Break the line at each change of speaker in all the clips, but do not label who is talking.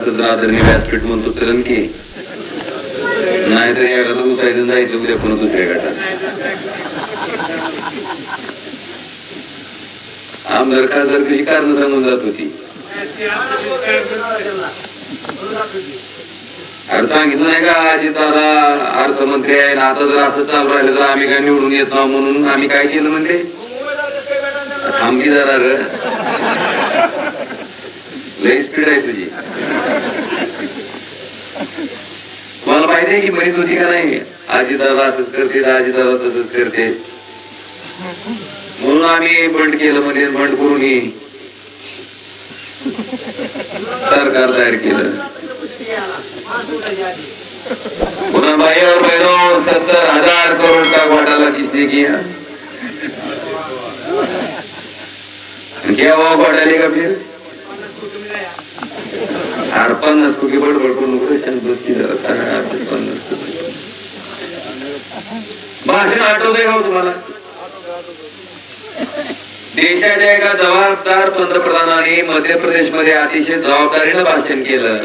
आदरणीय व्यासपीठ म्हणतो चलन की नाहीतर या गटात उसायचं जायचं उद्या पुन्हा दुसऱ्या गटात. आमदार खासदार कशी कारण सांगून जात होती? अरे सांगितलं नाही का अजित दादा अर्थमंत्री आहे आणि आता जर असं चालू राहिलं तर आम्ही काय निवडून येत म्हणून? आम्ही काय केलं म्हणते थांबकी जरा लय लई स्पीड आहे तुझी. मला माहिती आहे की म्हणत होती का नाही? आजी दादा असंच करते आजी दादा तसंच करते. म्हणून आम्ही बंड केलं म्हणजे बंड करून सरकार तयार केलं. पुन्हा बाह्यावर भैरव सत्तर हजार करोड का घोटाला किसने किया क्या हुआ घोटाले का फिर? पन्नास कोटी बडबड नको की जरा. काय अर्थ पन्नास कोटी. भाषण आठवतंय का हो तुम्हाला देशाच्या एका जबाबदार पंतप्रधानाने मध्य प्रदेशमध्ये अतिशय जबाबदारीनं भाषण केलं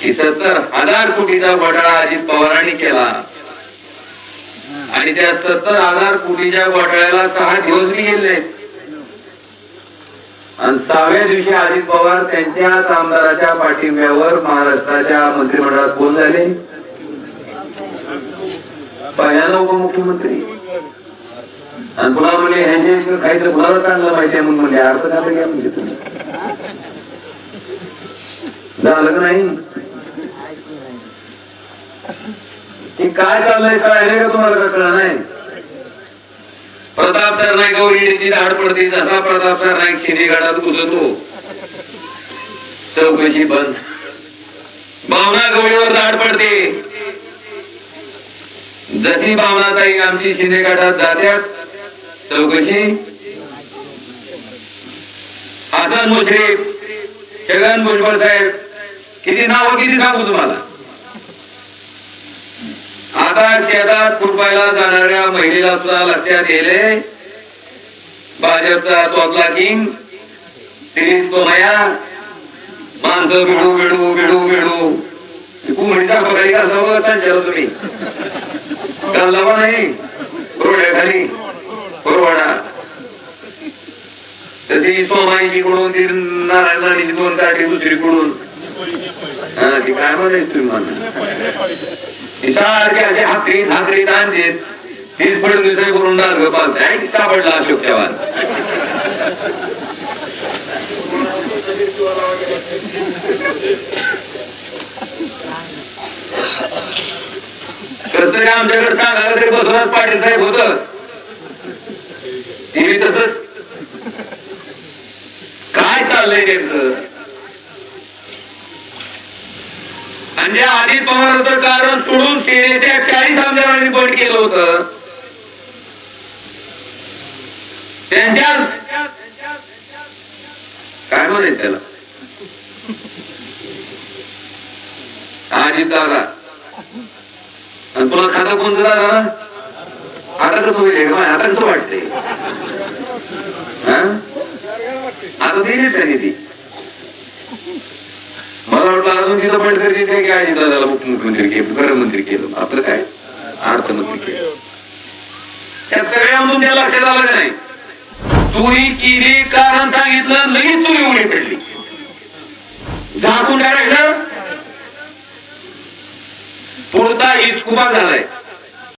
की सत्तर हजार कोटीचा घोटाळा अजित पवारांनी केला आणि त्या सत्तर हजार कोटीच्या घोटाळ्याला सहा दिवस मी गेले आणि सहाव्या दिवशी अजित पवार त्यांच्याच आमदाराच्या पाठिंब्यावर महाराष्ट्राच्या मंत्रिमंडळात कोण झाले? पहिल्यांदा उपमुख्यमंत्री. आणि पुन्हा म्हणजे ह्यांचे काहीतरी गुन्हा चांगलं माहिती आहे म्हणून म्हणजे अर्थ का घ्या म्हणजे तुम्ही? झालं का नाही? काय चाललंय कळले का तुम्हाला का कळलं नाही? प्रताप सरनाईकावर ईडीची धाड पडते जसा प्रताप सरनाईक शिंदे घाटात घुसतो चौकशी बंद. भावना गवळीवर धाड पडते. जशी भावनाताई आमची शिंदे जात्यात चौकशी. हसन मुश्रीफ छगन भुजबळ साहेब किती नाव किती सांगू तुम्हाला? आता शेतात खुरपायला जाणाऱ्या महिलेला सुद्धा लक्षात येले भाजपचा तोतला किंग दिलीप तो माया माणसं बिडू बिडू बिडू बिडू. कुंभडीचा पगारी का सगळं संचार तुम्ही? काल नाही. रोड्याखाली बरोबर तशी सोमाईची कडून ती नारायण राणीची दोन काठी दुसरी कडून हा ती काय म्हणायची तुम्ही म्हणा सारखी अशी हाकरीत हाकरी आणते तीच दुसरे करून डाल किस्सा सापडला अशोक चव्हाण कस तरी आमच्याकडे सांगायला तरी बसवणार पाटील साहेब होत. टीव्ही तसंच. काय चाललंय नेमकं? आणि ज्या अजित पवारचं कारण सोडून सेनेच्या चाळीस आमदारांनी बंड केलं होतं त्यांच्या काय म्हणायचं त्याला? अजित दादा. आणि तुला खाता कोणतं दादा आता कसं होईल आता कसं वाटतंय? आता दिली त्यांनी ती. मला वाटलं अजून तिथं पण करते ते काय अजित दादाला उपमुख्यमंत्री केलं गृहमंत्री केलं. आपलं काय? अर्थमंत्री केलं त्या सगळ्यामधून त्या लक्षात आलं का नाही? चोरी केली कारण सांगितलं लगेच चोरी उडी पडली. झाकून डायरेक्ट पुरता हिचकुबा झालाय.